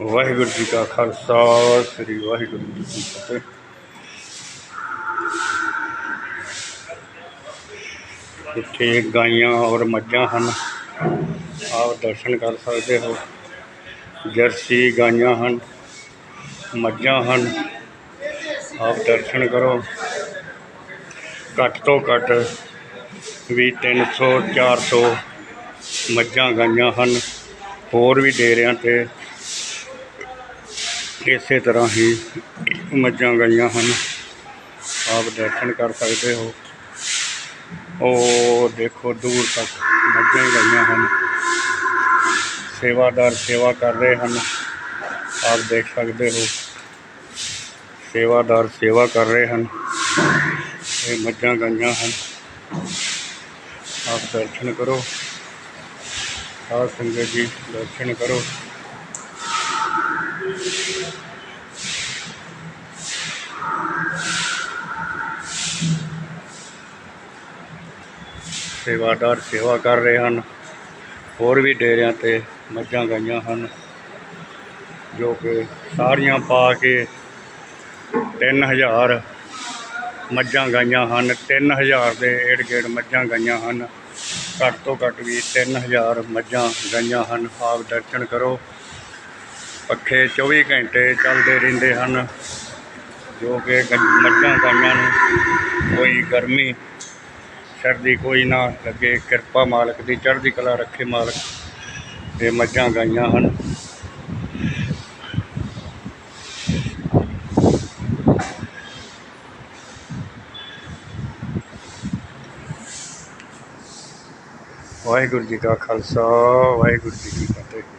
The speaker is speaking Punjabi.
ਵਾਹਿਗੁਰੂ ਜੀ ਕਾ ਖਾਲਸਾ, ਸ੍ਰੀ ਵਾਹਿਗੁਰੂ ਜੀ ਕੀ ਫਤਿਹ। ਇੱਥੇ ਗਾਈਆਂ ਔਰ ਮੱਝਾਂ ਹਨ। ਆਪ ਦਰਸ਼ਨ ਕਰ ਸਕਦੇ ਹੋ। ਜਰਸੀ ਗਾਈਆਂ ਹਨ, ਮੱਝਾਂ ਹਨ। ਆਪ ਦਰਸ਼ਨ ਕਰੋ। ਘੱਟ ਤੋਂ ਘੱਟ ਵੀ 300 400 ਮੱਝਾਂ ਗਾਈਆਂ ਹਨ। ਹੋਰ ਵੀ ਡੇਰਿਆਂ ਤੇ ਇਸੇ ਤਰ੍ਹਾਂ ਹੀ ਮੱਝਾਂ ਗਾਈਆਂ ਹਨ। ਆਪ ਦਰਸ਼ਨ ਕਰ ਸਕਦੇ ਹੋ। ਉਹ ਦੇਖੋ ਦੂਰ ਤੱਕ ਮੱਝਾਂ ਹੀ ਗਾਈਆਂ ਹਨ। ਸੇਵਾਦਾਰ ਸੇਵਾ ਕਰ ਰਹੇ ਹਨ। ਆਪ ਦੇਖ ਸਕਦੇ ਹੋ। ਸੇਵਾਦਾਰ ਸੇਵਾ ਕਰ ਰਹੇ ਹਨ। ਇਹ ਮੱਝਾਂ ਗਾਈਆਂ ਹਨ। ਆਪ ਦਰਸ਼ਨ ਕਰੋ। ਆਪ ਸੰਗਤ ਜੀ, ਦਰਸ਼ਨ ਕਰੋ। ਸੇਵਾਦਾਰ ਸੇਵਾ ਕਰ ਰਹੇ ਹਨ। ਹੋਰ ਵੀ ਡੇਰਿਆਂ ਤੇ ਮੱਝਾਂ ਗਾਈਆਂ ਹਨ, ਜੋ ਕਿ ਸਾਰੀਆਂ ਪਾ ਕੇ 3000 ਮੱਝਾਂ ਗਾਈਆਂ ਹਨ। 3000 ਦੇ ਏੜ ਗੇੜ ਮੱਝਾਂ ਗਾਈਆਂ ਹਨ। ਘੱਟ ਤੋਂ ਘੱਟ ਵੀ 3000 ਮੱਝਾਂ ਗਾਈਆਂ ਹਨ। ਆਪ ਦਰਸ਼ਨ ਕਰੋ। ਪੱਖੇ 24 ਘੰਟੇ ਚੱਲਦੇ ਰਹਿੰਦੇ ਹਨ, ਜੋ ਕਿ ਮੱਝਾਂ ਗਾਈਆਂ ਨੂੰ ਕੋਈ ਗਰਮੀ, ਸਰਦੀ ਕੋਈ ਨਾ ਲੱਗੇ। ਕਿਰਪਾ ਮਾਲਕ ਦੀ ਚੜ੍ਹਦੀ ਕਲਾ ਰੱਖੇ ਮਾਲਕ ਤੇ ਮੱਝਾਂ ਗਾਈਆਂ ਹਨ। ਵਾਹਿਗੁਰੂ ਜੀ ਕਾ ਖਾਲਸਾ, ਵਾਹਿਗੁਰੂ ਜੀ ਕੀ ਫਤਿਹ।